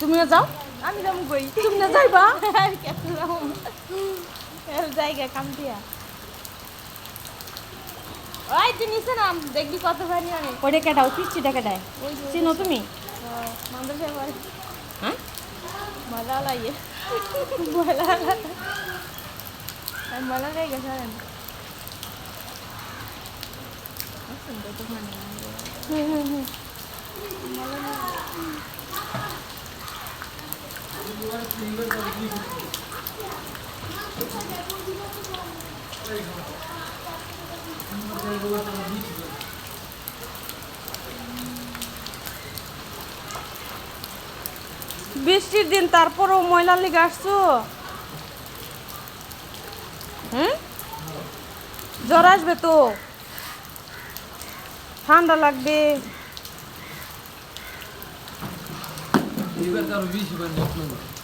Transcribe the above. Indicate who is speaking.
Speaker 1: তুমিও যাও।
Speaker 2: আমি যাম কই?
Speaker 1: তুমি না যাইবা
Speaker 2: জায়গা কাম দিয়া ওই তুই নিচে নাম দেখবি কত ভারী অনেক
Speaker 1: ওইটা কেটাও কিস্তিটা কেটায়
Speaker 2: ওই যে।
Speaker 1: চিনো তুমি? হ্যাঁ
Speaker 2: মজা লাগে। মজা লাগে। মজা লাগে সারেন
Speaker 1: হুম হুম হুম। বৃষ্টির দিন তারপরও ময়লার লিগে আসছো? হুম? জ্বর আসবে তো? ঠান্ডা লাগবে।
Speaker 3: Über der Wiese, wenn ich